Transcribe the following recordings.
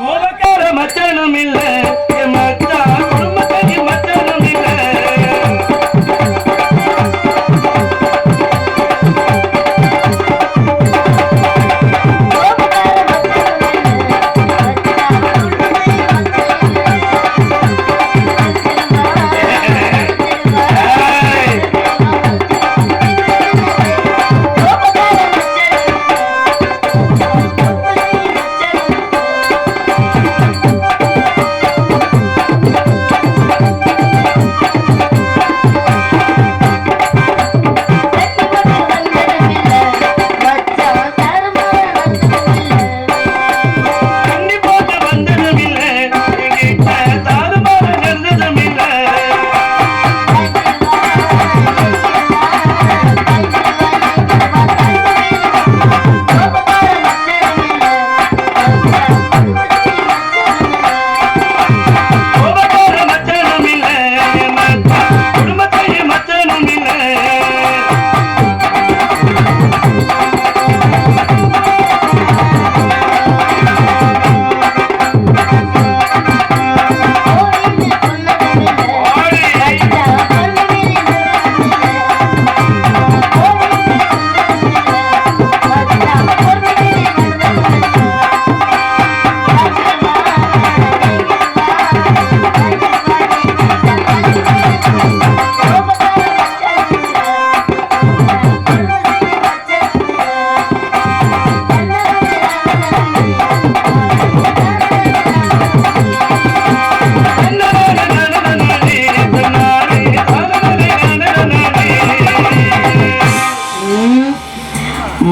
கோபக்கார மச்சானும் இல்ல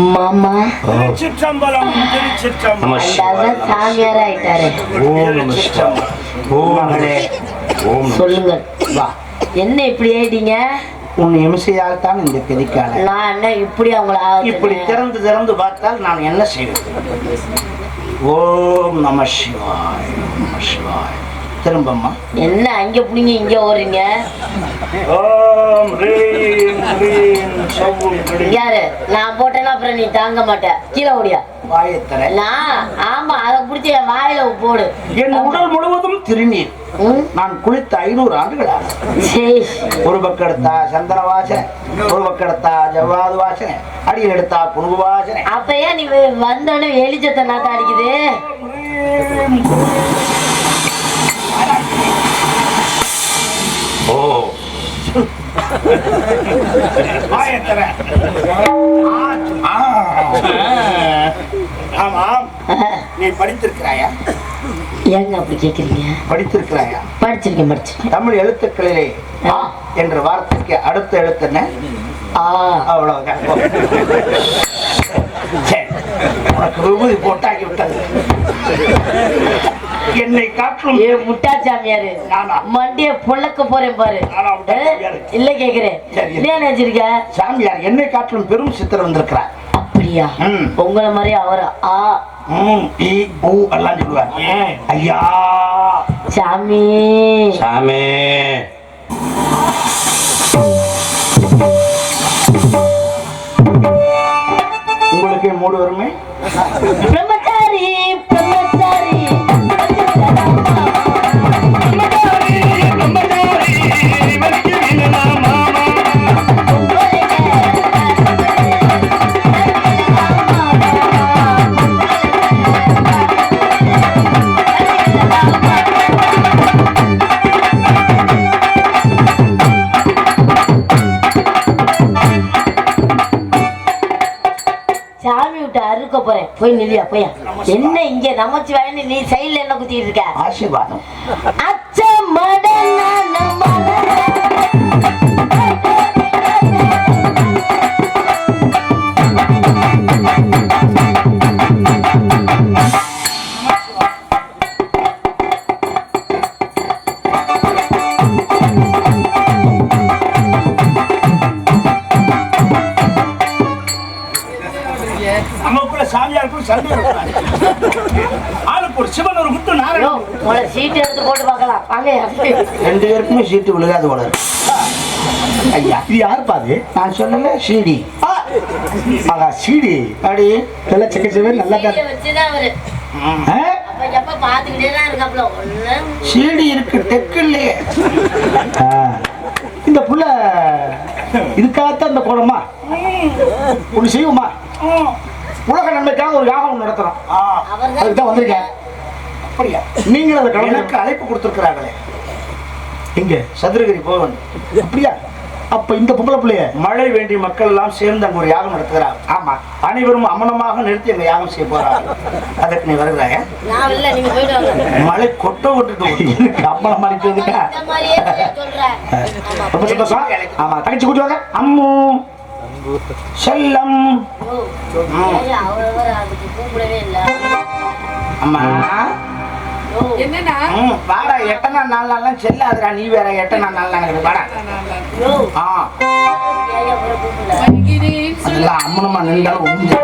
மாமா. திருச்சிற்றம்பலம் திருச்சிற்றம்பலம் சாமியார் ஆயிட்டாரு ஓம் சொல்லுங்க வா. என்ன இப்படி ஆயிட்டீங்க? உன் இம்சையால் தான் இந்த கதிக்கால நான் என்ன இப்படி அவங்கள இப்படி? திறந்து திறந்து பார்த்தால் நான் என்ன செய்வேன் ஓம் நம சிவாய் நம சிவாய். திரும்பம்மா என்ன அங்க புடிங்க இங்க ஓடுறீங்க? ஓம் ரீம் ரீம் சவும் கிடி. யாரு? நான் போட்டேன்னா அப்புறம் நீ தாங்க மாட்ட. கீழே ஓடியா. வாயத்தர. நான்? ஆமா அதை புடிச்சு என் வாயில போடு. என் உடல் முழுவதும் திருநீர்? நான் குளித்த ஐநூறு ஆண்டுகள் ஒரு பக்கம் எடுத்தா சந்தன வாசனை ஒரு பக்கம் எடுத்தா ஜவ்வாது வாசனை அடியில் எடுத்தா புனுகு வாசனை. அப்ப ஏன் நீ வந்தோடனே எலிச்சத்தை நாத்த அடிக்குது? ஓ வாயத்தர ஆமாம் நீ படித்திருக்கிறாயா ஏங்க அப்படி கேட்குறீங்க படித்திருக்கிறாயா படிச்சிருக்கேன் படிச்சிருக்கேன் தமிழ் எழுத்துக்களிலே ஆ என்ற வார்த்தைக்கு அடுத்த எழுத்து என்ன ஆ அவ்வளோதான் சரி, உனக்கு விபூதி போட்டாக்கி விட்டது என்னை காற்றும் ஏ முட்டா சாமியாரு. நானா? மண்டிய பொழக்க போறேன் பாரு? இல்ல கேக்குறேன். என்ன நினைச்சிருக்க? சாமியார் என்னை காற்றும் பெரும் சித்தர் வந்திருக்கிறார். அப்படியா? ம். உங்களை மாதிரி அவரு ஆ. எல்லாம் சொல்லுவார். ஐயா. சாமி. சாமி. உங்களுக்கே மூடு வருமே போய் நில்லியா போய்? என்ன இங்க நமச்சு வாயின்னு நீ சைடுல என்ன குத்திட்டு இருக்க? ஆசீர்வாதம். அச்ச சாமியாருக்கும் சண்டை. ஆளுக்கு ஒரு சிவன் ஒரு முத்து நாராயணன். சீட்டு எடுத்து போட்டு பார்க்கலாம். வாங்க. ரெண்டு பேருக்குமே சீட்டு விழுகாது போல இருக்கு. ஐயா இது யாருப்பா அது? நான் சொல்லல சீடி. ஆகா சீடி. அடி நல்லா நல்லா தான் இருக்காப்ல ஒண்ணும் சீடி இருக்கு இல்லையே ஆ. இந்த புள்ள இதுக்காகத்தான் இந்த கோலமா? ஒண்ணு செய்வோமா? உலக நன்மைக்காக ஒரு யாகம் நடத்துறோம். அவர்தான் அதுக்கு தான் வந்திருக்கேன். அப்படியா? நீங்களும் அதை கலந்து எனக்கு அழைப்பு கொடுத்துருக்குறாங்களே எங்க? சதுரகிரி போவன் அப்படியா? அப்ப இந்த பொம்பளை பிள்ளைய? மழை வேண்டிய மக்கள் எல்லாம் சேர்ந்து அங்க ஒரு யாகம் நடத்துகிறாங்க ஆமா. அனைவரும் அமனமாக நிறுத்தி அங்க யாகம் செய்ய போறாங்க அதற்கு நீ வருகிறாயா? மழை கொட்ட விட்டுட்டு செய்ய சொல்றேன். ஆமா ரொம்ப சந்தோஷம். ஆமா தங்கச்சி கூட்டி வாங்க. அம்மு. செல்லம். அம்மா. ம், வாடா எட்டனா நாள்லாம் செல்லாதுடா. நீ வேற எட்டனா நாலு நாள் வாடா. ஆ. அதெல்லாம் அம்மனமா நின்றாலும் ஒண்ணு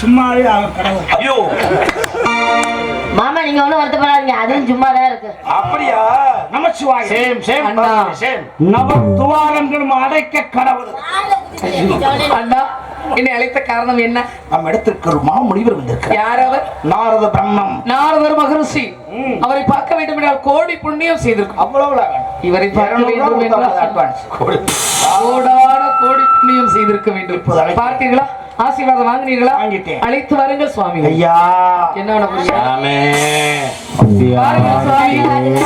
சும்மாவே கடவுள். ஐயோ. மாமா நீங்க ஒண்ணும் வருத்தப்படாதீங்க. அதுவும் சும்மா தான் இருக்கு. அப்படியா? நமச்சிவாய சேம் சேம் அண்ணா. சேம். நவ துவாரங்களும் அடைக்க கடவுள். அண்ணா என்னை அழைத்த காரணம் என்ன? நம்ம இடத்திற்கு ஒரு மாமுனிவர் வந்திருக்கிறார். யார் அவர்? நாரத பிரம்மம். நாரதர் மகரிஷி. அவரை பார்க்க வேண்டும் என்றால் கோடி புண்ணியம் செய்திருக்கும். அவ்வளவு இவரை பார்க்க வேண்டும் என்றால் அட்வான்ஸ் கோடான கோடி புண்ணியம் செய்திருக்க வேண்டும். பார்த்தீர்களா? ஆசீர்வாதம் வாங்கினீர்களா வாங்கிட்டேன். அழைத்து வாருங்கள் சுவாமி. ஐயா. என்ன சாமி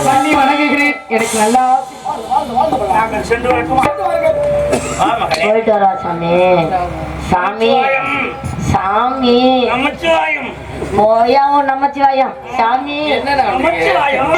பண்ணி வணங்குகிறேன். எனக்கு நல்லா சாமி? சாமி. சாமி. நமச்சிவாயம். போயாவும் நமச்சிவாயம். சாமி. என்ன நமச்சிவாயம்.